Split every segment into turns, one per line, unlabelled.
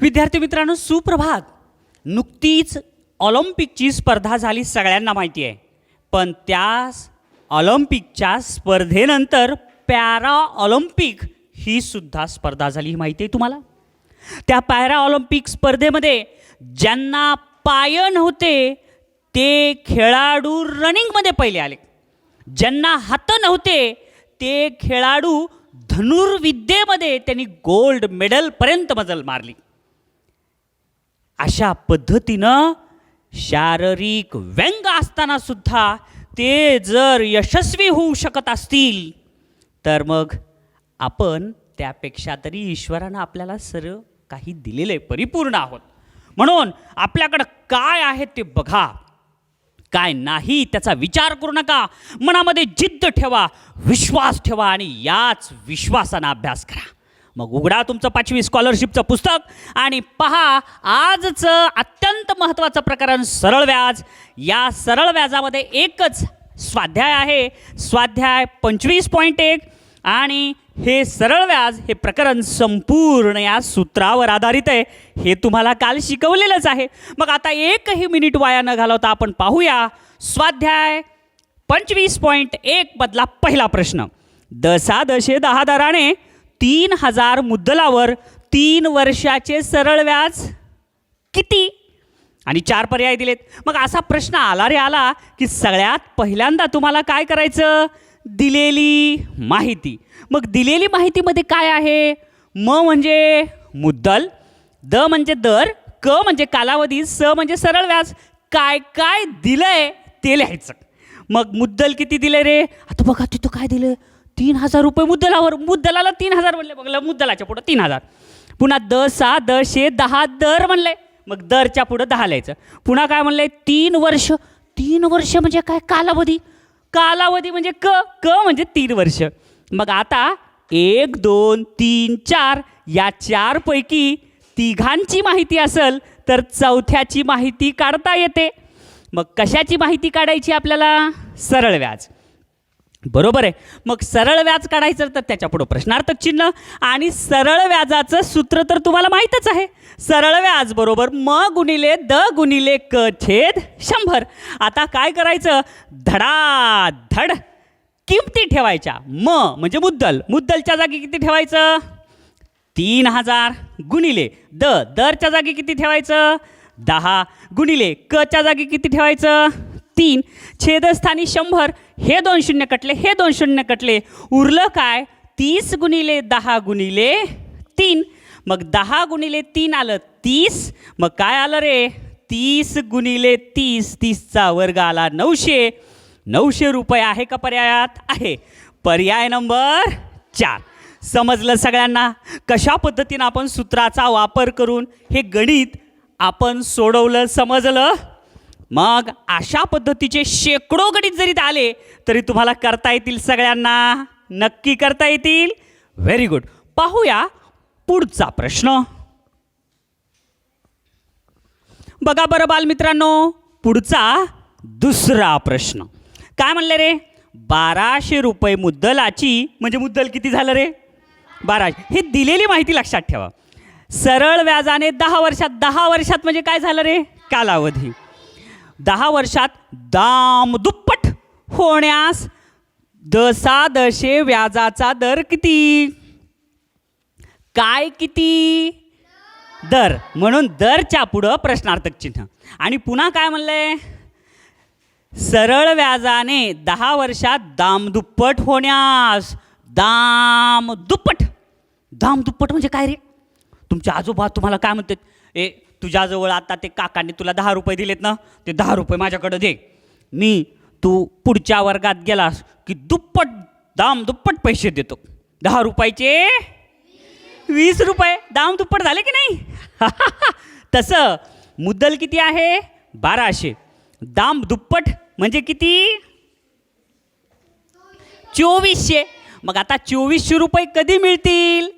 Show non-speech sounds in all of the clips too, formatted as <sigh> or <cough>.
विद्यार्थी मित्रांनो सुप्रभात. नुकतीच ऑलिम्पिकची स्पर्धा झाली सगळ्यांना माहिती आहे. पण त्या ऑलिम्पिकच्या स्पर्धेनंतर पॅरा ऑलिम्पिक ही सुद्धा स्पर्धा झाली ही माहिती आहे तुम्हाला? त्या पॅरा ऑलिम्पिक स्पर्धेमध्ये ज्यांना पाय नव्हते ते खेळाडू रनिंगमध्ये पहिले आले. ज्यांना हात नव्हते ते खेळाडू धनुर्विद्येमध्ये त्यांनी गोल्ड मेडलपर्यंत मजल मारली. अशा पद्धतीनं शारीरिक व्यंग असताना सुद्धा ते जर यशस्वी होऊ शकत असतील तर मग आपण त्यापेक्षा तरी ईश्वरानं आपल्याला सर्व काही दिलेलं आहे परिपूर्ण आहोत. म्हणून आपल्याकडं काय आहे ते बघा. काय नाही त्याचा विचार करू नका. मनामध्ये जिद्द ठेवा विश्वास ठेवा आणि याच विश्वासानं अभ्यास करा. मग उघडा तुमचं पाचवी स्कॉलरशिपचं पुस्तक आणि पहा आजचं अत्यंत महत्त्वाचं प्रकरण सरळ व्याज. या सरळ व्याजामध्ये एकच स्वाध्याय आहे स्वाध्याय पंचवीस पॉईंट एक. आणि हे सरळ व्याज हे प्रकरण संपूर्ण या सूत्रावर आधारित आहे. हे तुम्हाला काल शिकवलेलंच आहे. मग आता एकही मिनिट वाया न घालवता आपण पाहूया स्वाध्याय पंचवीस पॉईंट एक मधला पहिला प्रश्न. दसा दशे दहा दराने तीन हजार मुद्दलावर तीन वर्षाचे सरळ व्याज किती? आणि चार पर्याय दिलेत. मग असा प्रश्न आला रे आला की सगळ्यात पहिल्यांदा तुम्हाला काय करायचं? दिलेली माहिती. मग दिलेली माहितीमध्ये काय आहे? म म्हणजे मुद्दल द म्हणजे दर क म्हणजे कालावधी स म्हणजे सरळ व्याज. काय काय दिलंय ते लिहायचं. मग मुद्दल किती दिले रे? आता बघा तिथं काय दिलं? तीन हजार रुपये मुद्दलावर मुद्दलाला तीन हजार म्हणले बघलं मुद्दलाच्या पुढं तीन हजार. पुन्हा द सहा द शे दहा दर म्हणले. मग दरच्या पुढं दहा लिहायचं. पुन्हा काय म्हणलंय तीन वर्ष. तीन वर्ष म्हणजे काय? कालावधी. कालावधी म्हणजे क क म्हणजे तीन वर्ष. मग आता एक दोन तीन चार या चारपैकी तिघांची माहिती असेल तर चौथ्याची माहिती काढता येते. मग कशाची माहिती काढायची आपल्याला? सरळ व्याज. बरोबर आहे. मग सरळ व्याज काढायचं तर त्याच्यापुढं प्रश्नार्थक चिन्ह आणि सरळ व्याजाचं सूत्र तर तुम्हाला माहीतच आहे. सरळ व्याज बरोबर म गुणिले द गुणिले क छेद शंभर. आता काय करायचं? धडा धड किमती ठेवायच्या. म म्हणजे मुद्दल. मुद्दलच्या जागी किती ठेवायचं? तीन हजार गुणिले द. दरच्या जागी किती ठेवायचं? दहा. गुणिले कच्या जागी किती ठेवायचं? तीन. छेदस्थानी शंभर. हे दोन शून्य कटले हे दोन शून्य कटले. उरलं काय? तीस गुणिले दहा गुणिले तीन. मग दहा गुणिले तीन आलं तीस. मग काय आलं रे? तीस गुणिले तीस तीसचा वर्ग आला नऊशे. नऊशे रुपये आहे का पर्यायात? आहे. पर्याय नंबर चार. समजलं सगळ्यांना? कशा पद्धतीनं आपण सूत्राचा वापर करून हे गणित आपण सोडवलं समजलं? मग अशा पद्धतीचे शेकडो गणित जरी आले तरी तुम्हाला करता येतील सगळ्यांना. नक्की करता येतील. व्हेरी गुड पाहूया पुढचा प्रश्न. बघा बरं बालमित्रांनो पुढचा दुसरा प्रश्न. काय म्हणलं रे? बाराशे रुपये मुद्दलाची म्हणजे मुद्दल किती झालं रे? बाराशे. हे दिलेली माहिती लक्षात ठेवा. सरळ व्याजाने दहा वर्षात दहा वर्षात म्हणजे काय झालं रे? कालावधी. दहा वर्षात दाम दुप्पट होण्यास दसा दशे व्याजाचा दर किती? काय किती? दर. म्हणून दरच्या पुढं प्रश्नार्थक चिन्ह. आणि पुन्हा काय म्हणलंय सरळ व्याजाने दहा वर्षात दाम दुप्पट होण्यास दाम दुप्पट. दाम दुप्पट म्हणजे काय रे? तुमचे आजोबा तुम्हाला काय म्हणतात? ए तुझ्याजवळ आता ते काकांनी तुला दहा रुपये दिलेत ना ते दहा रुपये माझ्याकडं दे. मी तू पुढच्या वर्गात गेलास की दुप्पट दाम दुप्पट पैसे देतो. दहा रुपयाचे? वीस रुपये. दाम दुप्पट झाले की नाही? <laughs> तसं मुद्दल किती आहे? बाराशे. दाम दुप्पट म्हणजे किती? चोवीसशे. मग आता चोवीसशे रुपये कधी मिळतील?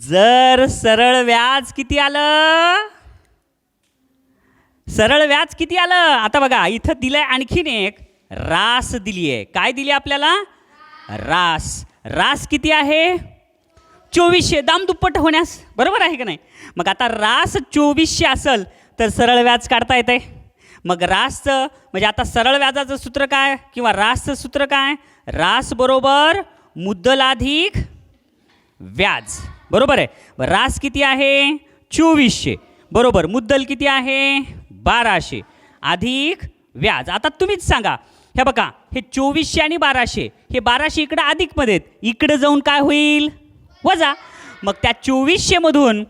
जर सरळ व्याज किती आलं? सरळ व्याज किती आलं? आता बघा इथं दिलंय आणखीन एक. रास दिली आहे काय दिली आपल्याला? रास. रास किती आहे? चोवीसशे. दाम दुप्पट होण्यास. बरोबर आहे का नाही? मग आता रास चोवीसशे असेल तर सरळ व्याज काढता येते मग रासचं म्हणजे आता सरळ व्याजाचं सूत्र काय? किंवा रासचं सूत्र काय? रास बरोबर मुद्दलाधिक व्याज. बरोबर आहे. रास किती आहे? चोवीसशे. बरोबर. मुद्दल किती आहे? बाराशे. अधिक व्याज. आता तुम्हीच सांगा. हे बघा हे चोवीसशे आणि बाराशे. हे बाराशे इकडं अधिकमध्ये आहेत. इकडं जाऊन काय होईल? वजा. मग त्या चोवीसशेमधून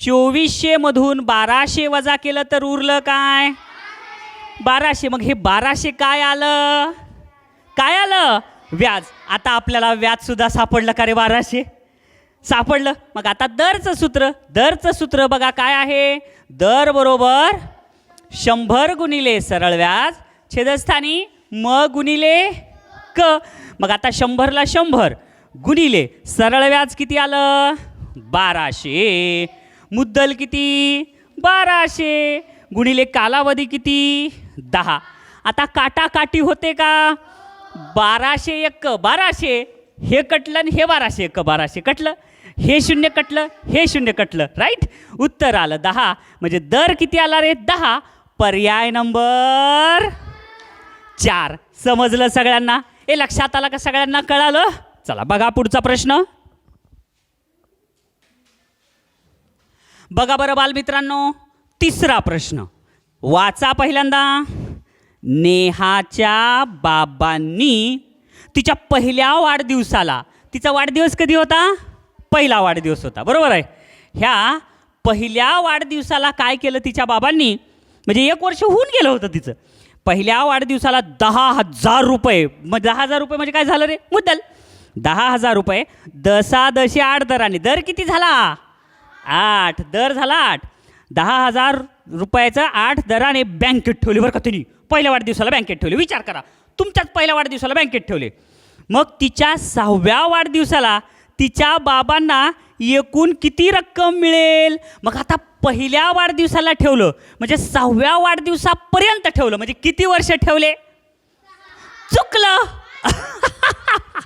चोवीसशेमधून बाराशे वजा केलं तर उरलं काय? बाराशे. मग हे बाराशे काय आलं? काय आलं? व्याज. आता आपल्याला व्याजसुद्धा सापडलं का रे बाराशे? सापडलं. मग आता दरचं सूत्र. दरचं सूत्र बघा काय आहे? दर बरोबर शंभर गुणिले सरळ व्याज छेदस्थानी म गुणिले क. मग आता शंभरला शंभर गुणिले सरळ व्याज किती आलं? बाराशे. मुद्दल किती? बाराशे. गुणिले कालावधी किती? दहा. आता काटाकाटी होते का? बाराशे एक बाराशे. हे कटलं आणि हे बाराशे एक बाराशे कटलं. हे शून्य कटलं हे शून्य कटलं. राईट उत्तर आलं दहा. म्हणजे दर किती आला रे? दहा. पर्याय नंबर चार. समजलं सगळ्यांना? हे लक्षात आला का सगळ्यांना? कळालं? चला बघा पुढचा प्रश्न. बघा बरं बालमित्रांनो तिसरा प्रश्न. वाचा पहिल्यांदा. नेहाच्या बाबांनी तिच्या पहिल्या वाढदिवसाला तिचा वाढदिवस कधी होता? पहिला वाढदिवस होता. बरोबर आहे? ह्या पहिल्या वाढदिवसाला काय केलं तिच्या बाबांनी? म्हणजे एक वर्ष होऊन गेलं होतं तिचं. पहिल्या वाढदिवसाला दहा हजार रुपये. मग दहा हजार रुपये म्हणजे काय झालं रे? मुद्दल. दहा हजार रुपये. दसादशे आठ दराने. दर किती झाला? आठ. दर झाला आठ. दहा हजार रुपयाचं आठ दराने बँकेत ठेवली बरं का तिने. पहिल्या वाढदिवसाला बँकेत ठेवले. विचार करा. तुमच्याच पहिल्या वाढदिवसाला बँकेत ठेवले. मग तिच्या सहाव्या वाढदिवसाला तिच्या बाबांना एकूण किती रक्कम मिळेल? मग आता पहिल्या वाढदिवसाला ठेवलं. म्हणजे सहाव्या वाढदिवसापर्यंत ठेवलं. म्हणजे किती वर्ष ठेवले? चुकलं. <laughs>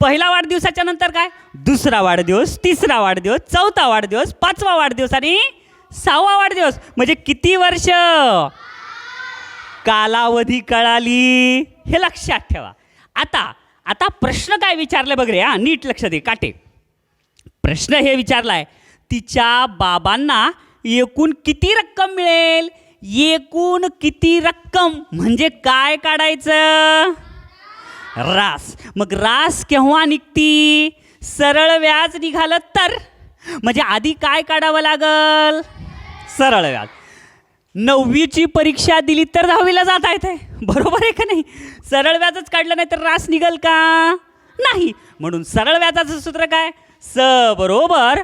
पहिला वाढदिवसाच्या नंतर काय? दुसरा वाढदिवस तिसरा वाढदिवस चौथा वाढदिवस पाचवा वाढदिवस आणि सहावा वाढदिवस. म्हणजे किती वर्ष? कालावधी कळाली. हे लक्षात ठेवा. आता आता प्रश्न काय विचारले बघ रे हा नीट लक्ष दे काटे. प्रश्न हे विचारलाय तिच्या बाबांना एकूण किती रक्कम मिळेल? एकूण किती रक्कम? म्हणजे काय काढायचं? रास. मग रास केव्हा निघती? सरळ व्याज निघालं तर? म्हणजे आधी काय काढावं लागल? सरळ व्याज. नववीची परीक्षा दिली तर दहावीला जाता येते. बरोबर आहे का नाही? सरळ व्याजच काढलं नाही तर रास निघल का? नाही. म्हणून सरळ व्याजाचं सूत्र काय? स बरोबर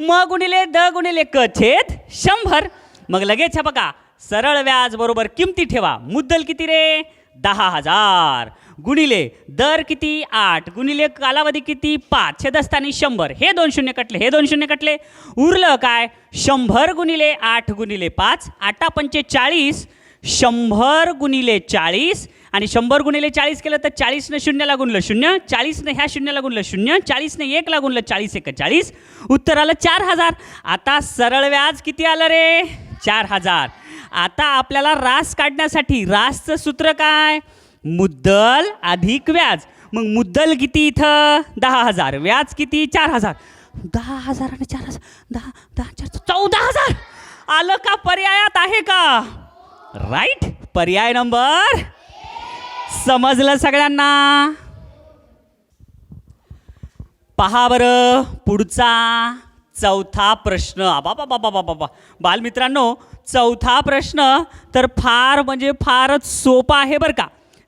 म गुणिले द गुणिले क छेद शंभर. मग लगेच हे बघा सरळ व्याज बरोबर किमती ठेवा. मुद्दल किती रे? दहा हजार. गुणिले दर किती? आठ. गुणिले कालावधी किती? पाच. छेदस्थानी शंभर. हे दोन शून्य कटले. हे दोन शून्य कटले. उरलं काय? शंभर गुणिले आठ गुणिले पाच. आठा पंचे चाळीस. शंभर गुणिले चाळीस. आणि शंभर गुणिले चाळीस केलं तर चाळीसनं शून्य लागूनलं शून्य चाळीसनं ह्या शून्य लागूनलं शून्य चाळीसनं एक लागूनलं चाळीस एक चाळीस. उत्तर आलं चार हजार. आता सरळ व्याज किती आलं रे? चार हजार. आता आपल्याला रास काढण्यासाठी रासचं सूत्र काय? मुद्दल अधिक व्याज. मग मुद्दल किती इथं? दहा हजार. व्याज किती? चार हजार. दहा हजार आणि चार हजार. दहा दहा चार चौदा हजार. आलं का पर्यायात? आहे का? राईट पर्याय नंबर समजलं सगळ्यांना? पहा बरं पुढचा चौथा प्रश्न. आबा बाबा बाबा बाबा बालमित्रांनो चौथा प्रश्न तर फार म्हणजे फारच सोपा आहे बरं का.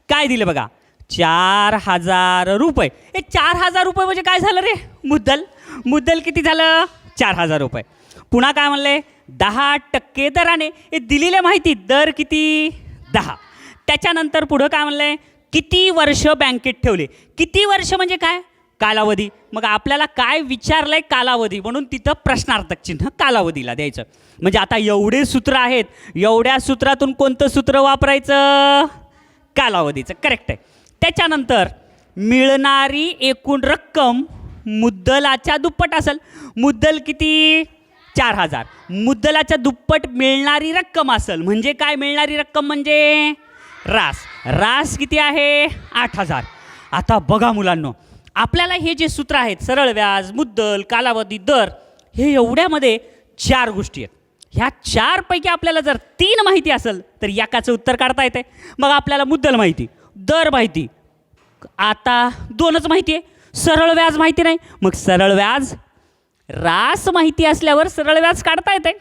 काय दिलं बघा? चार हजार रुपये. हे चार हजार रुपये म्हणजे काय झालं रे? मुद्दल? मुद्दल किती झालं? चार हजार रुपये. पुन्हा काय म्हणले? दहा टक्के दराने. हे दिलेल्या माहिती दर किती? दहा. त्याच्यानंतर पुढं काय म्हणलं आहे किती वर्ष बँकेत ठेवले? किती वर्ष म्हणजे काय? कालावधी. मग आपल्याला काय विचारलं आहे कालावधी? म्हणून तिथं प्रश्नार्थक चिन्ह कालावधीला द्यायचं. म्हणजे आता एवढे सूत्र आहेत. एवढ्या सूत्रातून कोणतं सूत्र वापरायचं? कालावधीचं. करेक्ट आहे. त्याच्यानंतर मिळणारी एकूण रक्कम मुद्दलाच्या दुप्पट असेल. मुद्दल किती? चार हजार. मुद्दलाच्या दुप्पट मिळणारी रक्कम असेल. म्हणजे काय मिळणारी रक्कम म्हणजे? रास. रास किती आहे? आठ हजार. आता बघा मुलांनो आपल्याला हे जे सूत्र आहेत सरळ व्याज मुद्दल कालावधी दर हे एवढ्यामध्ये चार गोष्टी आहेत. ह्या चारपैकी आपल्याला जर तीन माहिती असेल तर याकाचं उत्तर काढता येते मग आपल्याला मुद्दल माहिती दर माहिती. आता दोनच माहिती आहे. सरळ व्याज माहिती नाही. मग सरळ व्याज रास माहिती असल्यावर सरळ व्याज काढता येते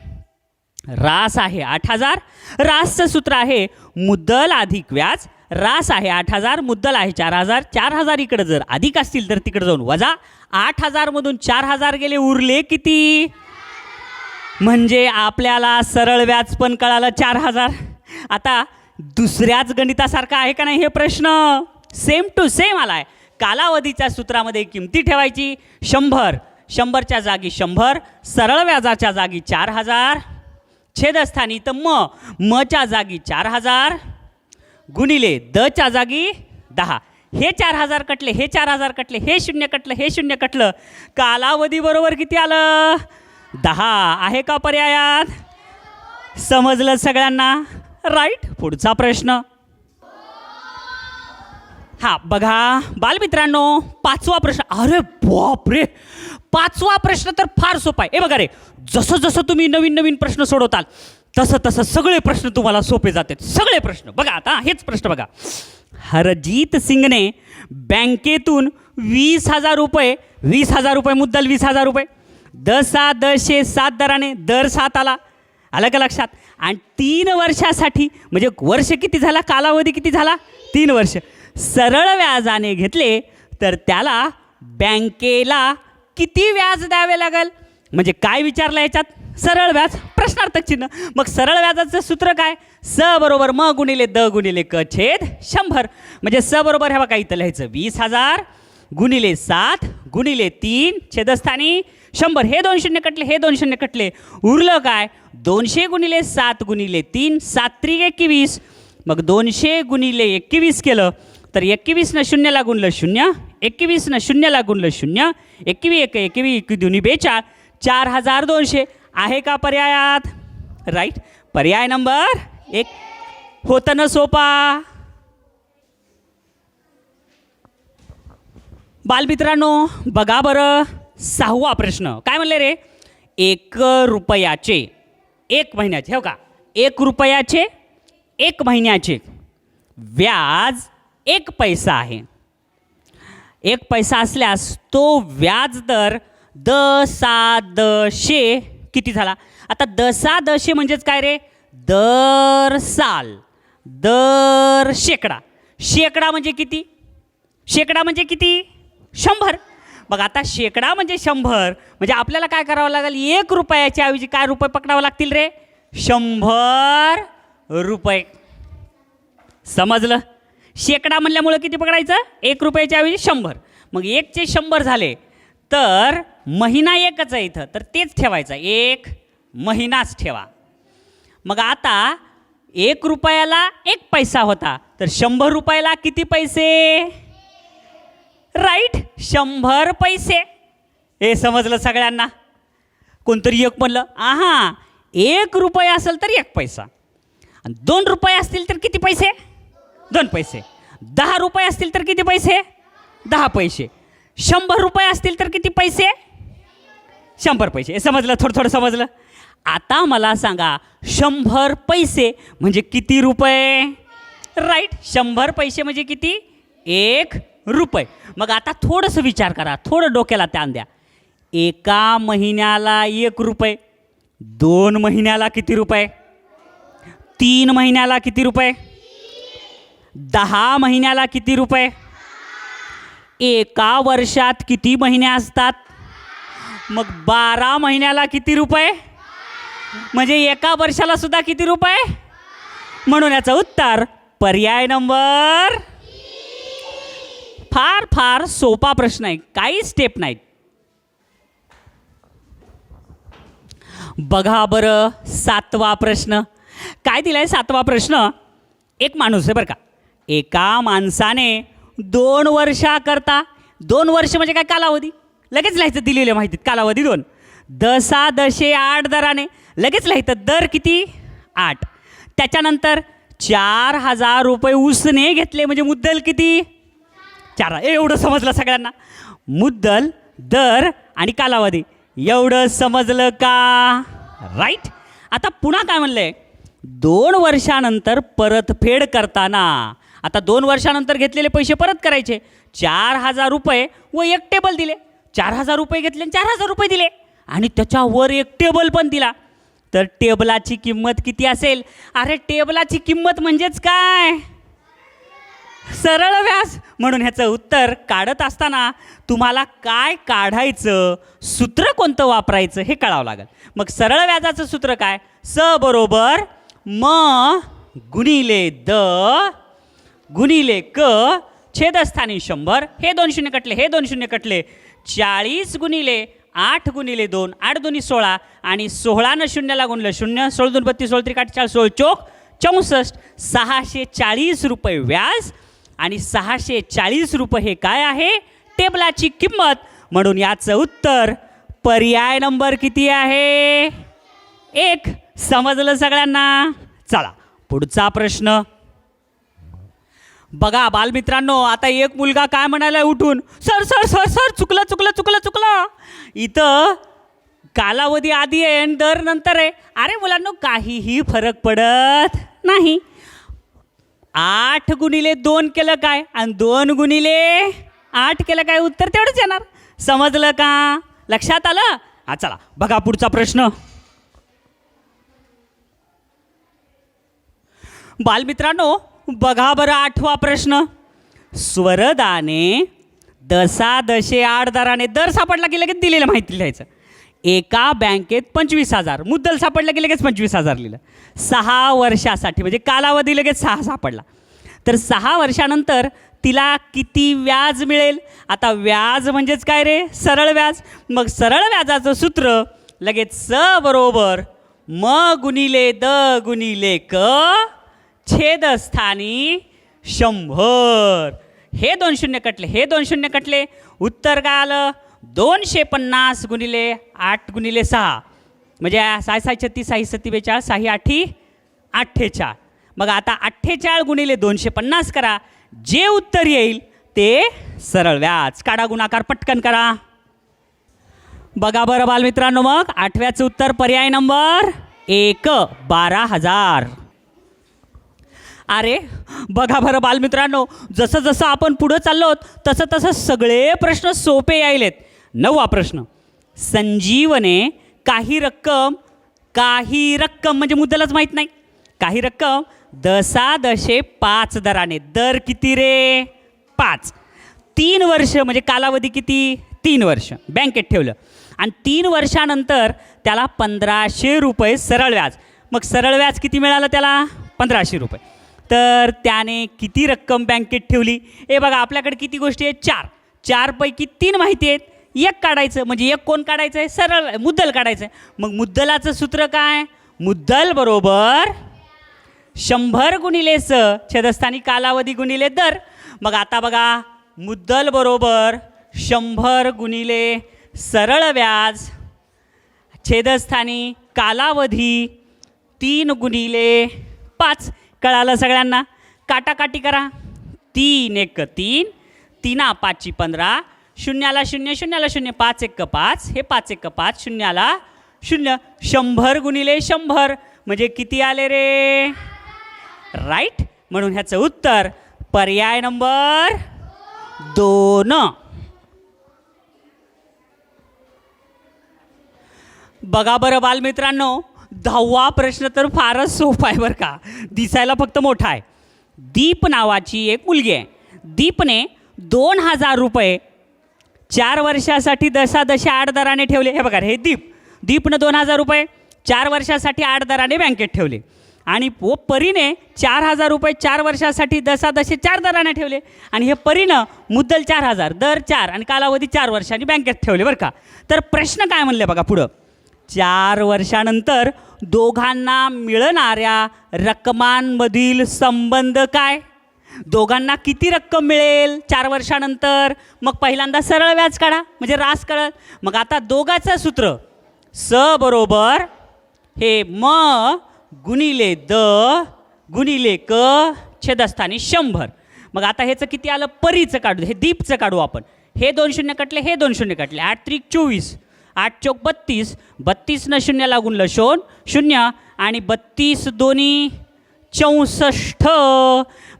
रास आहे आठ हजार. रासचं सूत्र आहे मुद्दल अधिक व्याज रास आहे आठ हजार मुद्दल आहे चार हजार चार हजार इकडं जर अधिक असतील तर तिकडे जाऊन वजा. आठ हजारमधून चार हजार गेले उरले किती? म्हणजे आपल्याला सरळ व्याज पण कळालं चार हजार. आता दुसऱ्याच गणितासारखा आहे का नाही हे प्रश्न? सेम टू सेम आलाय. कालावधीच्या सूत्रामध्ये किमती ठेवायची? शंभर. शंभरच्या जागी शंभर सरळ व्याजाच्या जागी चार हजार. छेदस्थानी. तर म मच्या जागी चार हजार गुणिले दच्या जागी दहा. हे चार हजार कटले हे चार हजार कटले हे शून्य कटलं हे शून्य कटलं. कालावधी बरोबर किती आलं? दहा. आहे का पर्यायात? समजलं सगळ्यांना? राईट? पुढचा प्रश्न. हा बघा बालमित्रांनो पाचवा प्रश्न अरे बापरे! पाचवा प्रश्न तर फार सोपा आहे. हे बघा रे जसं जसं तुम्ही नवीन नवीन प्रश्न सोडवताल तसं तसं सगळे प्रश्न तुम्हाला सोपे जातात. सगळे प्रश्न. बघा आता हेच प्रश्न बघा. हरजीत सिंगने बँकेतून वीस हजार रुपये वीस हजार रुपये मुद्दल वीस हजार रुपये. दसा दशे सात दराने दर सात आला. आलं का लक्षात? आणि तीन वर्षासाठी म्हणजे वर्ष किती झाला? कालावधी किती झाला? तीन वर्ष. सरळ व्याजाने घेतले तर त्याला बँकेला किती व्याज द्यावे लागेल? म्हणजे काय विचारलं याच्यात? सरळ व्याज प्रश्नार्थक चिन्ह. मग सरळ व्याजाचं सूत्र काय? स बरोबर म गुणिले द गुणिले क छेद शंभर. म्हणजे स बरोबर हे बघा इथं लिहायचं. वीस हजार गुणिले सात गुणिले तीन छेदस्थानी शंभर. हे दोन शून्य कटले हे दोन शून्य कटले. उरलं काय? दोनशे गुणिले सात गुणिले तीन सात त्रिक एकवीस. मग दोनशे गुणिले एकवीस केलं तर एकवीसनं शून्यला गुणलं शून्य एकवीसनं शून्यला गुणलं शून्य एकवी एक एकवी एकवी दोन्ही बेचार चार हजार दोनशे. आहे का पर्यायात? राईट पर्याय नंबर एक. होतं ना सोपा. बालमित्रांनो बघा बरं. सहावा प्रश्न. काय म्हणले रे? एक रुपयाचे एक महिन्याचे हो का? एक रुपयाचे एक महिन्याचे. व्याज एक पैसा आहे. एक पैसा असल्यास तो व्याज दर द सा दशे किती झाला? आता दसा दशे म्हणजेच काय रे? दर साल. दर शेकडा. शेकडा म्हणजे किती? शेकडा म्हणजे किती? शंभर. मग आता शेकडा म्हणजे शंभर म्हणजे आपल्याला काय करावं लागेल? एक रुपयाच्या ऐवजी काय रुपये पकडावं लागतील रे? शंभर रुपये. समजलं? शेकडा म्हणल्यामुळं किती पकडायचं? एक रुपयाच्या ऐवजी शंभर. मग एकचे शंभर झाले तर महिना एकच आहे इथं. तर तेच ठेवायचं. एक महिनाच ठेवा. मग आता एक रुपयाला एक पैसा होता तर शंभर रुपयाला किती पैसे? राईट शंभर पैसे. हे समजलं सगळ्यांना? कोणतरी एक म्हणलं आहा एक रुपये असेल तर एक पैसा. आणि दोन रुपये असतील तर किती पैसे? दोन पैसे. दहा रुपये असतील तर किती पैसे? दहा पैसे. शंभर रुपये असतील तर किती पैसे? शंभर पैसे. हे समजलं? थोडं थोडं समजलं? आता मला सांगा शंभर पैसे म्हणजे किती रुपये? राईट शंभर पैसे म्हणजे किती? एक रुपये. मग आता थोडंसं विचार करा. थोडं डोक्याला ताण द्या. एका महिन्याला एक रुपये. दोन महिन्याला किती रुपये? तीन महिन्याला किती रुपये? दहा महिन्याला किती रुपये? एका वर्षात किती महिने असतात? मग बारा महिन्याला किती रुपये? म्हणजे एका वर्षाला सुद्धा किती रुपये? म्हणून याचं उत्तर पर्याय नंबर फार फार सोपा प्रश्न आहे. काही स्टेप नाहीत. बघा बरं सातवा प्रश्न. काय दिलाय सातवा प्रश्न? एक माणूस आहे बरं का. एका माणसाने दोन वर्षाकरता दोन वर्ष म्हणजे काय कालावधी? लगेच लिहायचं दिलेल्या माहितीत कालावधी दोन. दसा दशे आठ दराने लगेच लिहायचं दर किती? आठ. त्याच्यानंतर चार हजार रुपये उसने घेतले म्हणजे मुद्दल किती? चार एवढं समजलं सगळ्यांना. मुद्दल दर आणि कालावधी. एवढं समजलं का? राईट आता पुन्हा काय म्हणलंय? दोन वर्षानंतर परतफेड करताना आता दोन वर्षानंतर घेतलेले पैसे परत करायचे. चार हजार रुपये व एक टेबल दिले. चार हजार रुपये घेतले आणि चार हजार रुपये दिले. आणि त्याच्यावर एक टेबल पण दिला. तर टेबलाची किंमत किती असेल? अरे टेबलाची किंमत म्हणजेच काय? सरळ व्याज म्हणून ह्याचं उत्तर काढत असताना तुम्हाला काय काढायचं? सूत्र कोणतं वापरायचं हे कळावं लागेल. मग सरळ व्याजाचं सूत्र काय? स बरोबर म गुणिले द गुणिले क छेदस्थानी शंभर हे दोन शून्य कटले हे दोन शून्य कटले. चाळीस गुणिले आठ गुणिले दोन आठ दोन्ही सोळा. आणि सोळानं शून्याला गुणलं शून्य सोळ दोन बत्तीस सोळ त्रिकाठ चाळीस सोळ चोक चौसष्ट सहाशे चाळीस रुपये व्याज. आणि सहाशे चाळीस रुपये हे काय आहे? टेबलाची किंमत. म्हणून याचं उत्तर पर्याय नंबर किती आहे? एक. समजलं सगळ्यांना? चला पुढचा प्रश्न. बघा बालमित्रांनो आता एक मुलगा काय म्हणायला उठून? सर सर सर सर चुकलं चुकलं चुकलं चुकलं. इथं कालावधी आधी आहे आणि दर नंतर आहे. अरे मुलांनो काहीही फरक पडत नाही. आठ गुणिले दोन केलं काय? आणि दोन गुणिले आठ केलं काय? उत्तर तेवढंच येणार. समजलं का? लक्षात आलं? हा चला बघा पुढचा प्रश्न. बालमित्रांनो बघा बरं आठवा प्रश्न. स्वरदाने दसा दशे आठ दराने दर सापडला की लगेच दिलेलं माहिती लिहायचं. एका बँकेत पंचवीस हजार मुद्दल सापडला की लगेच पंचवीस हजार लिहिलं. सहा वर्षासाठी म्हणजे कालावधी लगेच सहा सापडला. तर सहा वर्षानंतर तिला किती व्याज मिळेल? आता व्याज म्हणजेच काय रे? सरळ व्याज. मग सरळ व्याजाचं सूत्र लगेच स बरोबर म गुणिले द गुणिले क छेदस्थानी शंभर. हे दोन शून्य कटले हे दोन शून्य कटले. उत्तर काय आलं दोनशे पन्नास गुणिले आठ गुणिले सहा. म्हणजे साय साय छत्तीस साही सत्ती बेचाळ साही आठी अठ्ठेचाळ. मग आता अठ्ठेचाळ गुणिले दोनशे पन्नास करा. जे उत्तर येईल ते सरळ व्याज. काढा गुणाकार पटकन करा. बघा बरं बालमित्रांनो मग. आठव्याचं उत्तर पर्याय नंबर एक बारा हजार. अरे बघा बरं बालमित्रांनो जसं जसं आपण पुढं चाललो तसं तसं सगळे प्रश्न सोपे यायलेत. नववा प्रश्न. संजीवने काही रक्कम काही रक्कम म्हणजे मुद्दलच माहीत नाही. काही रक्कम दसा दशे पाच दराने. दर किती रे? पाच. तीन वर्ष म्हणजे कालावधी किती? तीन वर्ष. बँकेत ठेवलं. आणि तीन वर्षानंतर त्याला पंधराशे रुपये सरळ व्याज. मग सरळ व्याज किती मिळालं त्याला? पंधराशे रुपये. तर त्याने किती रक्कम बँकेत ठेवली? हे बघा आपल्याकडे किती गोष्टी आहेत? चार. चारपैकी तीन माहिती आहेत. एक काढायचं म्हणजे एक कोण काढायचं आहे सरळ मुद्दल काढायचं आहे मग मुद्दलाचं सूत्र काय? मुद्दल बरोबर शंभर गुणिले स छेदस्थानी कालावधी गुणिले दर. मग आता बघा मुद्दल बरोबर शंभर गुणिले सरळ व्याज छेदस्थानी कालावधी तीन गुणिले पाच. कळालं सगळ्यांना? काटाकाटी करा. तीन एक तीन. तीना पाचची पंधरा. शून्याला शून्य शून्याला शून्य पाच एक पाच. हे पाच एक पाच. शून्याला शून्य. शंभर गुणिले शंभर. म्हणजे किती आले रे? राईट. म्हणून ह्याचं उत्तर पर्याय नंबर दोन. बघा बरं बालमित्रांनो दहावा प्रश्न तर फारच सोपा आहे बरं का. दिसायला फक्त मोठा आहे. दीप नावाची एक मुलगी आहे. दीपने दोन हजार रुपये चार वर्षासाठी दशादशा आठ दराने ठेवले. हे बघा रे, हे दीप. दीपनं दोन हजार रुपये चार वर्षासाठी आठ दराने बँकेत ठेवले. आणि व परीने चार हजार रुपये चार वर्षासाठी दशादशे चार दराने ठेवले. आणि हे परीनं मुद्दल चार हजार दर चार आणि कालावधी चार वर्षांनी बँकेत ठेवले बरं का. तर प्रश्न काय म्हणले बघा पुढं? चार वर्षानंतर दोघांना मिळणाऱ्या रकमांमधील संबंध काय? दोघांना किती रक्कम मिळेल चार वर्षानंतर? मग पहिल्यांदा सरळ व्याज काढा म्हणजे रास कळल. मग आता दोघाचं सूत्र स बरोबर हे म गुणिले द गुणिले क छेदस्थानी शंभर. मग आता ह्याचं किती आलं? परीचं काढू हे दीपचं काढू आपण. हे दोन शून्य कटले हे दोन शून्य कटले. आठ त्रिक चोवीस. आठ चौक बत्तीस. बत्तीसनं शून्य लागून लशोन शून्य आणि बत्तीस दोन्ही चौसष्ट.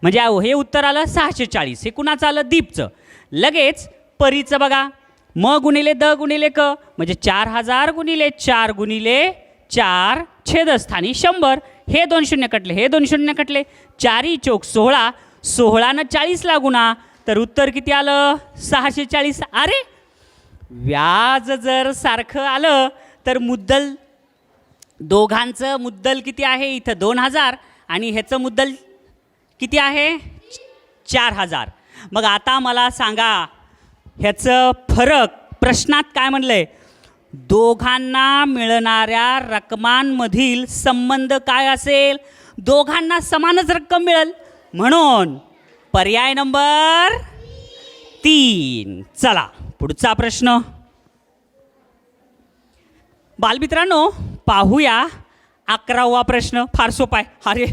म्हणजे अहो, हे उत्तर आलं सहाशे चाळीस. हे कुणाचं आलं? दीपचं. लगेच परीचं बघा. म गुणिले द गुणिले क. म्हणजे चार हजार गुणिले चार गुणिले चार छेदस्थानी शंभर. हे दोन शून्य कटले हे दोन शून्य कटले. चारी चौक सोहळा. सोहळानं चाळीस लागुना. तर उत्तर किती आलं? सहाशे चाळीस. अरे व्याज जर सारखं आलं तर मुद्दल दोघांचं मुद्दल किती आहे इथं? दोन हजार. आणि ह्याचं मुद्दल किती आहे? चार हजार. मग आता मला सांगा ह्याचं फरक प्रश्नात काय म्हणलं आहे दोघांना मिळणाऱ्या रकमांमधील संबंध काय असेल? दोघांना समानच रक्कम मिळेल. म्हणून पर्याय नंबर तीन. चला. पुढचा प्रश्न. बालमित्रांनो पाहूया अकरावा प्रश्न. फार सोपा आहे अरे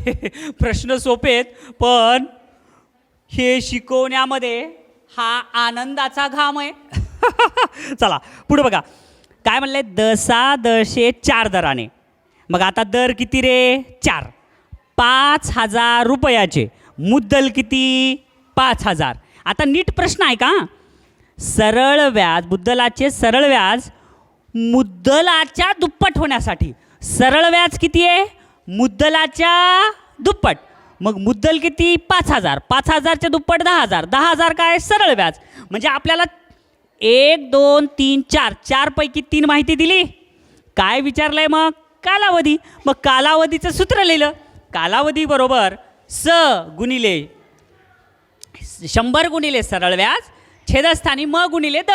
प्रश्न सोपे आहेत पण हे शिकवण्यामध्ये हा आनंदाचा घाम आहे. <laughs> चला पुढे बघा. काय म्हणले? दसा दशे चार दराने. मग आता दर किती रे? चार. पाच हजार रुपयाचे. मुद्दल किती? पाच हजार. आता नीट प्रश्न आहे का? सरळ व्याज मुद्दलाचे सरळ व्याज मुद्दलाच्या दुप्पट होण्यासाठी. सरळ व्याज किती आहे? मुद्दलाच्या दुप्पट. मग मुद्दल किती? पाच हजार. पाच हजारच्या दुप्पट दहा हजार. दहा हजार काय? सरळ व्याज. म्हणजे आपल्याला एक दोन तीन चार चारपैकी तीन माहिती दिली. काय विचारलं आहे मग? कालावधी. मग कालावधीचं सूत्र लिहिलं. कालावधी बरोबर स गुणिले शंभर गुणिले सरळ व्याज छेदस्थानी म गुणिले द.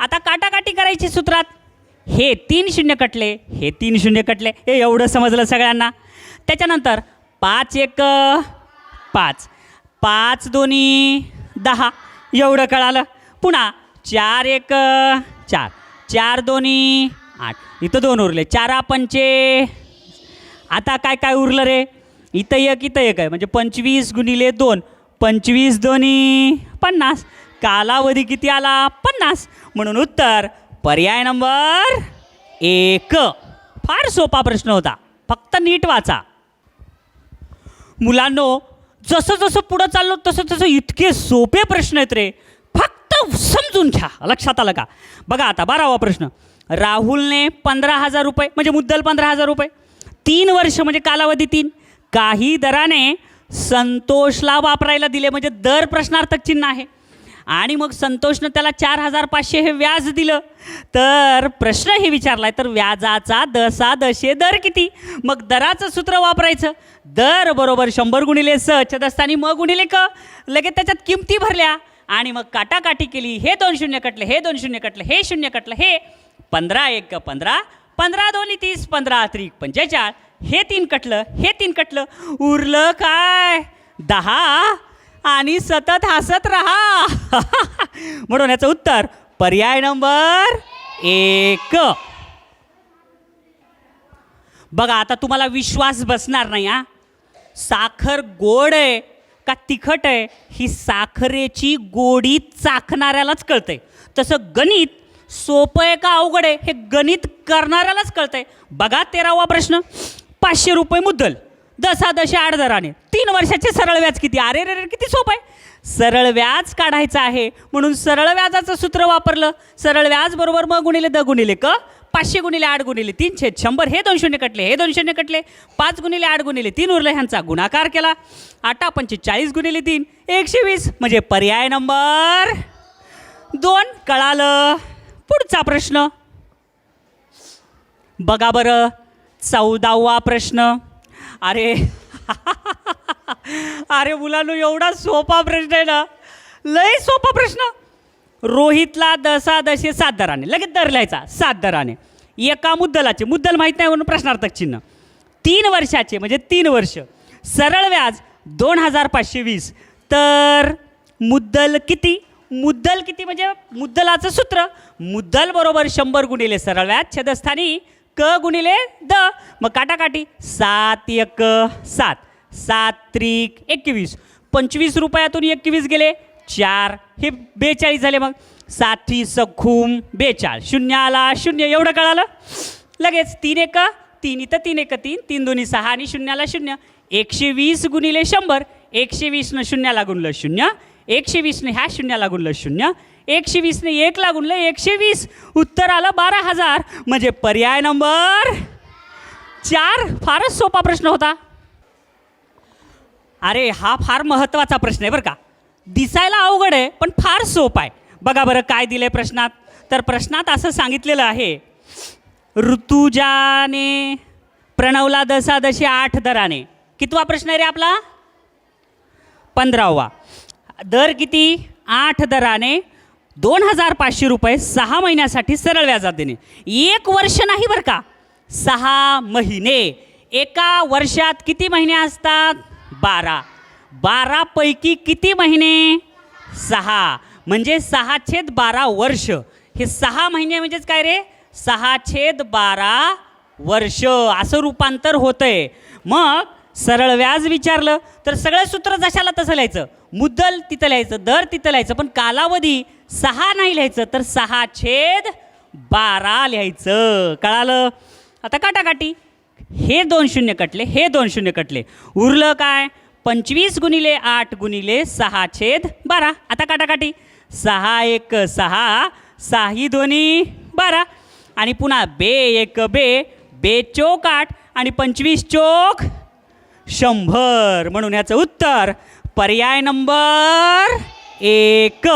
आता काटाकाटी करायची सूत्रात. हे तीन शून्य कटले हे तीन शून्य कटले. हे एवढं समजलं सगळ्यांना. त्याच्यानंतर पाच एक पाच. पाच दोन्ही दहा. एवढं कळालं. पुन्हा चार एक चार. चार दोन्ही आठ. इथं दोन उरले. चारा पंचे आता काय काय उरलं रे? इथं एक इथं एक आहे. म्हणजे पंचवीस गुणिले दोन. पंचवीस दोन्ही पन्नास. कालावधी किती आला? पन्नास. म्हणून उत्तर पर्याय नंबर एक. फार सोपा प्रश्न होता. फक्त नीट वाचा. मुलांनो जसं जसं पुढं चाललो तसं तसं इतके सोपे प्रश्न आहेत रे. फक्त समजून घ्या. लक्षात आलं का? बघा आता बारावा प्रश्न. राहुलने पंधरा हजार रुपये म्हणजे मुद्दल पंधरा हजार रुपये. तीन वर्ष म्हणजे कालावधी तीन. काही दराने संतोषला वापरायला दिले. म्हणजे दर प्रश्नार्थक चिन्ह आहे. आणि मग संतोषनं त्याला चार हजार पाचशे हे व्याज दिलं. तर प्रश्न हे विचारलाय तर व्याजाचा दसा दशे दर किती? मग दराचं सूत्र वापरायचं. दर बरोबर शंभर गुणिले स छदस्थानी म गुणिले क. लगेच त्याच्यात किमती भरल्या. आणि मग काटाकाटी केली हे दोन शून्य कटले हे दोन शून्य कटले हे शून्य कटलं हे पंधरा एक पंधरा पंधरा दोन्ही तीस पंधरा त्रिक पंचेचाळ हे तीन कटलं हे तीन कटलं. उरलं काय? दहा आणि सतत हसत राहा. <laughs> म्हणून याचं उत्तर पर्याय नंबर एक. बघा आता तुम्हाला विश्वास बसणार नाही हा. साखर गोड आहे का तिखट आहे ही साखरेची गोडी चाखणाऱ्यालाच कळते. तसं गणित सोपं आहे का अवघड आहे हे गणित करणाऱ्यालाच कळतंय. बघा तेरावा प्रश्न पाचशे रुपये मुद्दल दसा दशा आठ दराने. तीन वर्षाचे सरळ व्याज किती? अरे रे रे किती सोपं आहे. सरळ व्याज काढायचं आहे. म्हणून सरळ व्याजाचं सूत्र वापरलं. सरळ व्याज बरोबर मग गुणिले द गुणिले क पाचशे गुणिले आठ गुणिले तीन छेद शंभर हे दोन शून्य कटले हे दोन शून्य कटले. पाच गुणिले आठ गुणिले तीन उरले ह्यांचा गुणाकार केला. आठा पंचेचाळीस गुणिले तीन एकशे वीस. म्हणजे पर्याय नंबर दोन. कळालं? पुढचा प्रश्न. बघा बरं. चौदावा प्रश्न. अरे <laughs> <laughs> अरे मुलांनो एवढा सोपा प्रश्न आहे ना. लय सोपा प्रश्न. रोहितला दसा दशे सात दराने लगेच दर लिहायचा सात दराने एका मुद्दलाचे मुद्दल माहीत नाही म्हणून प्रश्नार्थक चिन्ह. तीन वर्षाचे म्हणजे तीन वर्ष. सरळ व्याज दोन हजार पाचशे वीस. तर मुद्दल किती? मुद्दल किती म्हणजे मुद्दलाचं सूत्र. मुद्दल बरोबर शंभर गुणिले सरळ व्याज छेदस्थानी क गुणिले द. मग काटाकाटी सात एक सात. सात त्रिक एकवीस. पंचवीस रुपयातून एकवीस गेले चार हे बेचाळीस झाले मग. साठी सखूम बेचाळीस. शून्य आला शून्य. एवढं कळालं? लगेच तीन एक तीन इथं तीन एक तीन. तीन दोन्ही सहा आणि शून्याला शून्य. एकशे वीस गुणिले शंभर. एकशे वीसनं शून्याला गुणलं शून्य. एकशे वीसने ह्या शून्याला गुणलं शून्य. एकशे वीसने एक गुणलं एकशे वीस. उत्तर आलं बारा हजार. म्हणजे पर्याय नंबर चार. फारच सोपा प्रश्न होता. अरे हा फार महत्त्वाचा प्रश्न आहे बरं का. दिसायला अवघड आहे पण फार सोप आहे. बघा बरं काय दिलं आहे प्रश्नात. तर प्रश्नात असं सांगितलेलं आहे ऋतुजाने प्रणवला दसादशी आठ दराने. कितवा प्रश्न आहे रे आपला? पंधरावा. दर किती? आठ दराने. दोन हजार पाचशे रुपये सहा महिन्यासाठी सरळ व्याजात देणे. एक वर्ष नाही बरं का. सहा महिने. एका वर्षात किती महिने असतात? बारा. बारापैकी किती महिने? सहा. म्हणजे सहा छेद बारा वर्ष. हे सहा महिने म्हणजेच काय रे? सहा छेद बारा वर्ष. असं रूपांतर होतंय. मग सरळ व्याज विचारलं तर सगळं सूत्र जशाला तसं लिहायचं. मुद्दल तिथं लिहायचं दर तिथं लिहायचं पण कालावधी सहा नाही लिहायचं तर सहा छेद बारा लिहायचं. कळालं? आता काटाकाटी. हे दोन शून्य कटले हे दोन शून्य कटले. उरलं काय? पंचवीस गुणिले आठ गुणिले सहा छेद बारा. आता काटाकाटी. सहा एक सहा साही दोन्ही बारा. आणि पुन्हा बे एक बे बे चोक आठ आणि पंचवीस चोक शंभर म्हणून याचं उत्तर पर्याय नंबर एक.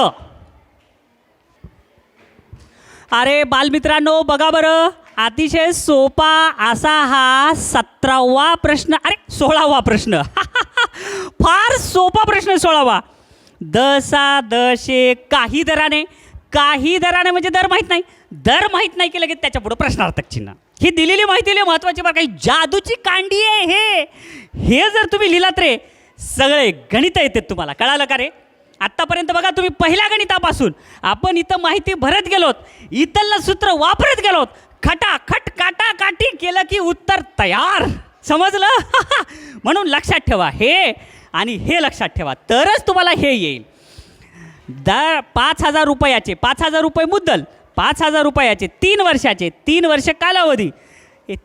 अरे बालमित्रांनो बघा बरं. अतिशय सोपा असा हा सतरावा प्रश्न अरे सोळावा प्रश्न. <laughs> फार सोपा प्रश्न सोळावा. दसा दशे काही दराने काही दराने म्हणजे दर माहीत नाही. दर माहीत नाही की लगेच त्याच्या पुढं प्रश्नार्थक चिन्ह. ही दिलेली माहिती लिहि महत्त्वाची बरं काही जादूची कांडी आहे हे. हे जर तुम्ही लिहिलात रे सगळे गणित येतात तुम्हाला. कळालं का रे? आत्तापर्यंत बघा तुम्ही पहिल्या गणितापासून आपण इथं माहिती भरत गेलोत. इथलं सूत्र वापरत गेलोत. खटा खट काटा काटी केलं की उत्तर तयार. समजलं? <laughs> म्हणून लक्षात ठेवा हे आणि हे लक्षात ठेवा. तरच तुम्हाला हे येईल. दर पाच हजार रुपयाचे पाच हजार रुपये मुद्दल पाच हजार रुपयाचे तीन वर्षाचे तीन वर्ष कालावधी.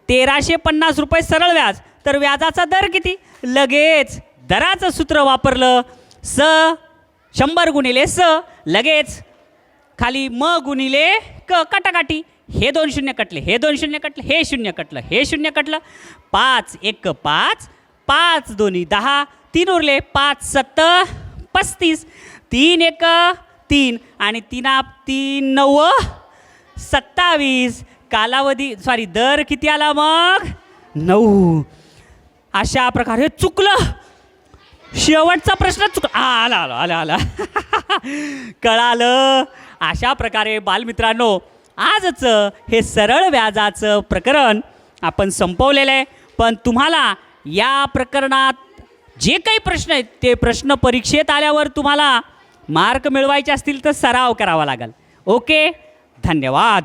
तेराशे पन्नास रुपये सरळ व्याज. तर व्याजाचा दर किती? लगेच. दराचं सूत्र वापरलं. स शंभर गुणिले स लगेच. खाली म गुणिले क काटाकाटी. हे दोन शून्य कटले हे दोन शून्य कटले हे शून्य कटलं हे शून्य कटलं. पाच एक पाच पाच दोन्ही दहा तीन उरले पाच सत्त पस्तीस तीन एक तीन आणि तीना तीन नऊ सत्तावीस. कालावधी सॉरी दर किती आला मग? नऊ. अशा प्रकारे चुकलं. शेवटचा प्रश्न चुक आ, आला आला आला आला. <laughs> कळालं. अशा प्रकारे बालमित्रांनो आजचं हे सरळ व्याजाचं प्रकरण आपण संपवलेलं आहे. पण तुम्हाला या प्रकरणात जे काही प्रश्न आहेत ते प्रश्न परीक्षेत आल्यावर तुम्हाला मार्क मिळवायचे असतील तर सराव करावा लागेल. ओके? धन्यवाद.